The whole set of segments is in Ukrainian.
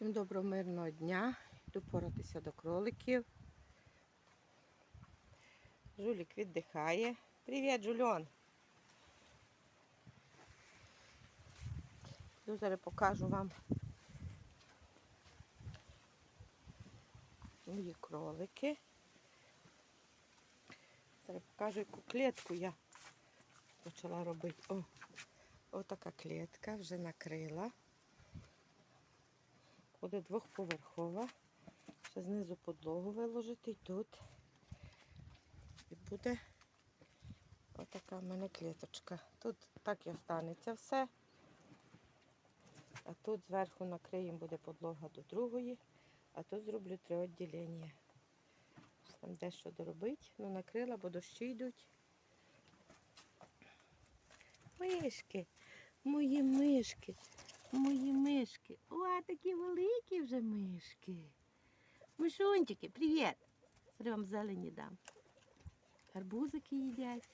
Всім доброго мирного дня. Йду поратися до кроликів. Жулік віддихає. Привіт, Жульон. Йду зараз покажу вам мої кролики. Зараз покажу, яку клітку я почала робити. О, отака клітка вже накрила. Буде двохповерхова. Ще знизу подлогу виложити і тут. І буде отака в мене клеточка. Тут так і останеться все. А тут зверху накриємо буде подлога до другої, а тут зроблю три відділення. Там дещо доробити, ну накрила, бо дощі йдуть. Мишки, мої мишки. Мої мишки. О, такі великі вже мишки. Мишунчики, привіт. Зараз вам зелені дам. Гарбузики їдять.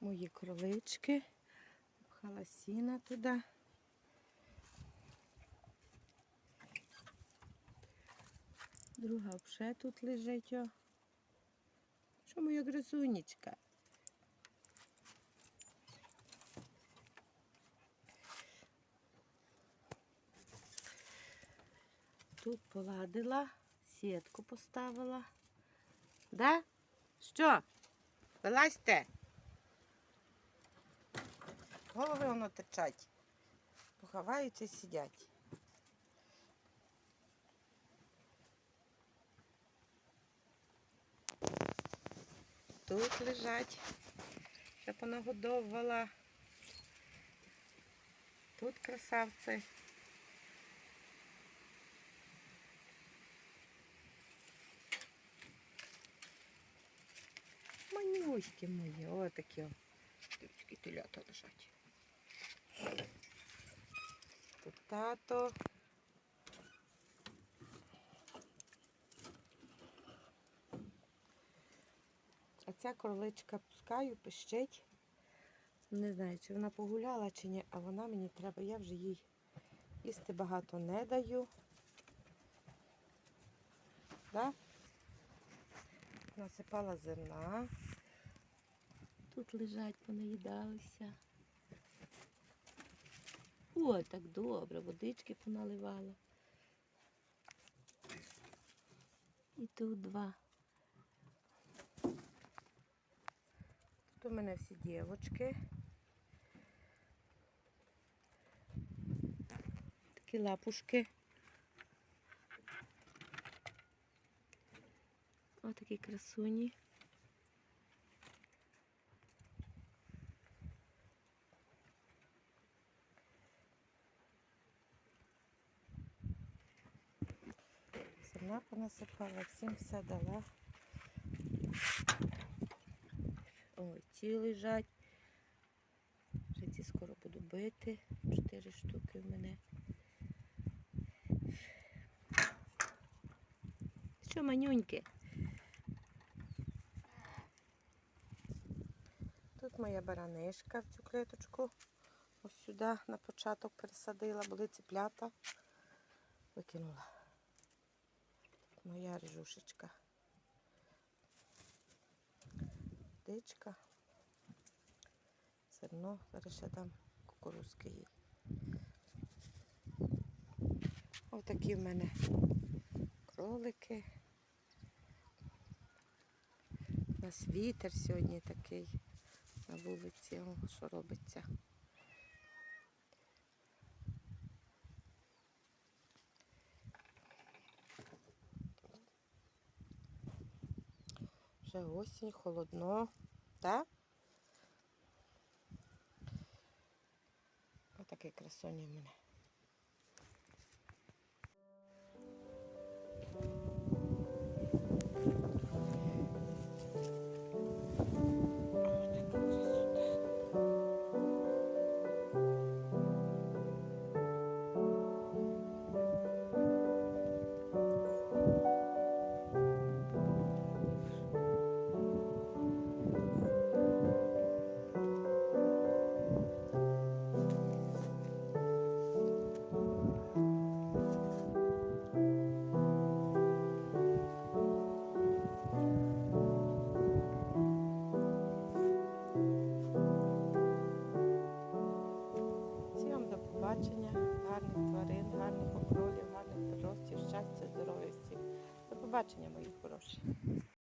Мої кролички. Пхала сіна туди. Друга вже тут лежить. О. Що моя гризунечка? Тут поладила, сітку поставила. Да? Що? Вилазьте. Голови воно течать. Поховаються і сидять. Тут лежать. Ще понагодовувала. Тут красавці. Манюськи мої, отакі. о. Дивіться, телята лежать. Тут тато. А ця кроличка пускаю, пищить. Не знаю, чи вона погуляла, чи ні, а вона мені треба. Я вже їй їсти багато не даю. Да? Насипала зерна. Тут лежать, понаїдалися. О, так добре, водички поналивала. І тут два. Тут у мене всі дівочки. Такі лапушки. Ось такі красуні. Зерна понасипала, всім все дала. Ой, ці лежать. Вже скоро буду бити. Чотири штуки в мене. Що, манюньки? Тут моя баранишка в цю клеточку. Ось сюди на початок пересадила, були ціплята. Викинула. Моя рижушечка. Дичка. Зерно. Зараз ще дам кукурузки їй. Ось такі в мене кролики. У нас вітер сьогодні такий на вулиці, О, що робиться. Вже осінь, холодно, так? Отакий красоні в мене. zobaczenia moich proszę.